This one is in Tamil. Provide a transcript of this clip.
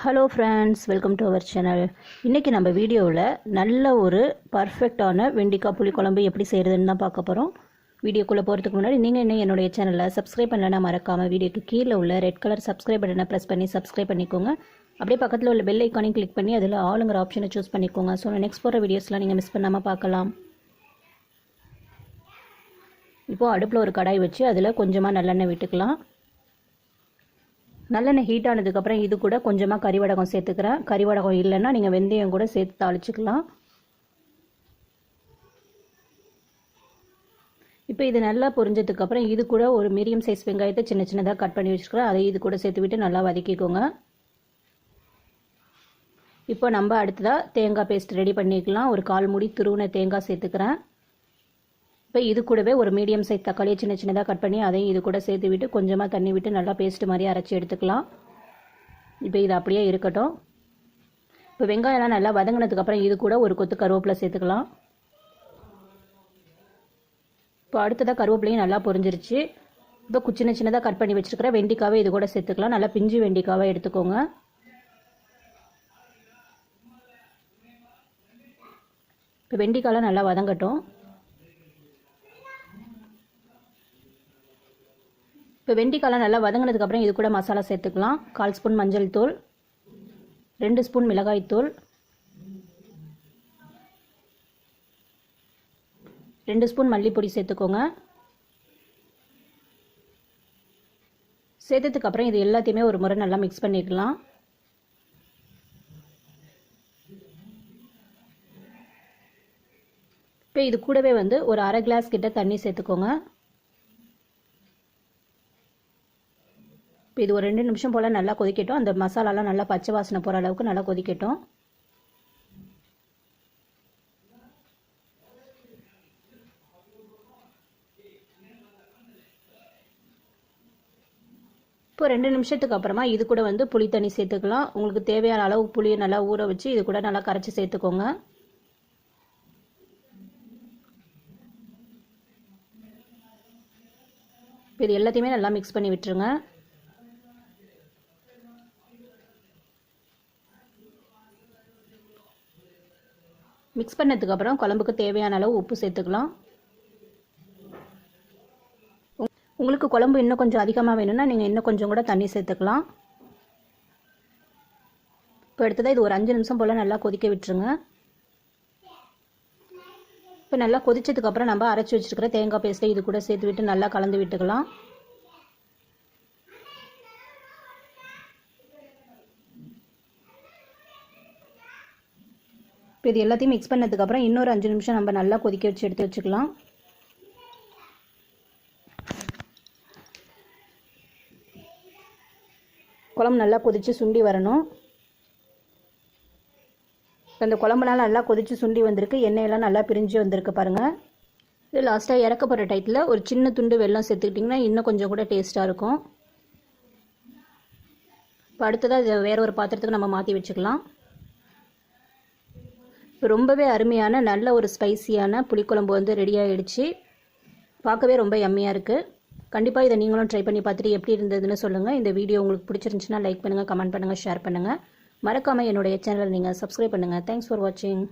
Hello friends welcome to our channel இன்றைக்கி நம்ம வீடியோவில் நல்ல ஒரு பர்ஃபெக்டான வெண்டிக்காய் புளிக்குழம்பு எப்படி செய்கிறதுன்னு தான் பார்க்க போகிறோம் வீடியோக்குள்ளே போகிறதுக்கு முன்னாடி நீங்கள் இன்னும் என்னுடைய சேனலை சப்ஸ்கிரைப் பண்ணலன்னா மறக்காமல் வீடியோக்கு கீழே உள்ள ரெட் கலர் சப்ஸ்கிரைப் பட்டனை ப்ரெஸ் பண்ணி சப்ஸ்கிரைப் பண்ணிக்கோங்க. அப்படியே பக்கத்தில் உள்ள பெல் ஐக்கானையும் கிளிக் பண்ணி அதில் ஆளுங்கிற ஆப்ஷனை சூஸ் பண்ணிக்கோங்க. ஸோ நெக்ஸ்ட் போகிற வீடியோஸ்லாம் நீங்கள் மிஸ் பண்ணாமல் பார்க்கலாம். இப்போது அடுப்பில் ஒரு கடாய் வச்சு அதில் கொஞ்சமாக நல்லெண்ணெய் விட்டுக்கலாம். நல்லெண்ணெய் ஹீட் ஆனதுக்கப்புறம் இது கூட கொஞ்சமாக கறிவடகம் சேர்த்துக்கிறேன். கறிவடகம் இல்லைன்னா நீங்கள் வெந்தயம் கூட சேர்த்து தாளிச்சுக்கலாம். இப்போ இது நல்லா பொரிஞ்சதுக்கப்புறம் இது கூட ஒரு மீடியம் சைஸ் வெங்காயத்தை சின்ன சின்னதாக கட் பண்ணி வச்சுருக்கிறேன் அதை இது கூட சேர்த்து விட்டு நல்லா வதக்கிக்கோங்க. இப்போ நம்ம அடுத்ததாக தேங்காய் பேஸ்ட் ரெடி பண்ணிக்கலாம். ஒரு கால் மூடி துருவின தேங்காய் சேர்த்துக்கிறேன். இப்போ இது கூடவே ஒரு மீடியம் சைஸ் தக்காளியை சின்ன சின்னதாக கட் பண்ணி அதையும் இது கூட சேர்த்து விட்டு கொஞ்சமாக தண்ணி விட்டு நல்லா பேஸ்ட் மாதிரி அரைச்சி எடுத்துக்கலாம். இப்போ இது அப்படியே இருக்கட்டும். இப்போ வெங்காயம்லாம் நல்லா வதங்கினதுக்கப்புறம் இது கூட ஒரு கொத்து கருவேப்பிலை சேர்த்துக்கலாம். இப்போ அடுத்ததாக கருவேப்பிலையும் நல்லா பொரிஞ்சிருச்சு. இப்போ சின்ன சின்னதாக கட் பண்ணி வச்சுருக்கிற வெண்டிக்காவை இது கூட சேர்த்துக்கலாம். நல்லா பிஞ்சு வெண்டிக்காவை எடுத்துக்கோங்க. இப்போ வெண்டிக்காயெலாம் நல்லா வதங்கட்டும். இப்போ வெண்டிக்காயெலாம் நல்லா வதங்கினதுக்கப்புறம் இது கூட மசாலா சேர்த்துக்கலாம். கால் ஸ்பூன் மஞ்சள் தூள். ரெண்டு ஸ்பூன் மிளகாய் தூள். ரெண்டு ஸ்பூன் மல்லிப்பொடி சேர்த்துக்கோங்க. சேர்த்ததுக்கப்புறம் இது எல்லாத்தையுமே ஒரு முறை நல்லா மிக்ஸ் பண்ணிக்கலாம். இப்போ இது கூடவே வந்து ஒரு அரை கிளாஸ் கிட்ட தண்ணி சேர்த்துக்கோங்க. இப்போ இது ஒரு ரெண்டு நிமிஷம் போல் நல்லா கொதிக்கட்டும். அந்த மசாலாலாம் நல்லா பச்சை வாசனை போகிற அளவுக்கு நல்லா கொதிக்கட்டும். இப்போ ரெண்டு நிமிஷத்துக்கு அப்புறமா இது கூட வந்து புளி தண்ணி சேர்த்துக்கலாம். உங்களுக்கு தேவையான அளவு புளியை நல்லா ஊற வச்சு இது கூட நல்லா கரைச்சி சேர்த்துக்கோங்க. இது எல்லாத்தையுமே நல்லா மிக்ஸ் பண்ணி விட்டுருங்க. மிக்ஸ் பண்ணதுக்கப்புறம் குழம்புக்கு தேவையான அளவு உப்பு சேர்த்துக்கலாம். உங்களுக்கு குழம்பு இன்னும் கொஞ்சம் அதிகமாக வேணும்னா நீங்கள் இன்னும் கொஞ்சம் கூட தண்ணி சேர்த்துக்கலாம். இப்போ எடுத்ததாக இது ஒரு அஞ்சு நிமிஷம் போல் நல்லா கொதிக்க விட்டுருங்க. இப்போ நல்லா கொதிச்சதுக்கப்புறம் நம்ம அரைச்சி வச்சுருக்கிற தேங்காய் பேஸ்ட்டை இது கூட சேர்த்து விட்டு நல்லா கலந்து விட்டுக்கலாம். இப்போ இது எல்லாத்தையும் மிக்ஸ் பண்ணதுக்கப்புறம் இன்னொரு அஞ்சு நிமிஷம் நம்ம நல்லா கொதிக்க வச்சு எடுத்து வச்சுக்கலாம். குழம்பு நல்லா கொதித்து சுண்டி வரணும். அந்த குழம்புனால நல்லா கொதித்து சுண்டி வந்திருக்கு. எண்ணெயெல்லாம் நல்லா பிரிஞ்சு வந்திருக்கு பாருங்கள் இது லாஸ்ட்டாக இறக்க போகிற டைத்தில் ஒரு சின்ன துண்டு வெள்ளம் சேர்த்துக்கிட்டிங்கன்னா இன்னும் கொஞ்சம் கூட டேஸ்ட்டாக இருக்கும். இப்போ அடுத்ததாக இதை ஒரு பாத்திரத்துக்கு நம்ம மாற்றி வச்சுக்கலாம். ரொம்பவே அருமையான நல்ல ஒரு ஸ்பைசியான புளிக்குழம்பு வந்து ரெடி ஆகிடுச்சு பார்க்கவே ரொம்ப எம்மையாக இருக்குது கண்டிப்பாக இதை நீங்களும் ட்ரை பண்ணி பார்த்துட்டு எப்படி இருந்ததுன்னு சொல்லுங்கள் இந்த வீடியோ உங்களுக்கு பிடிச்சிருந்துச்சுன்னா லைக் பண்ணுங்கள் கமெண்ட் பண்ணுங்கள் ஷேர் பண்ணுங்கள் மறக்காமல் என்னுடைய சேனலை நீங்கள் சப்ஸ்கிரைப் பண்ணுங்கள் தேங்க்ஸ் ஃபார் வாட்சிங்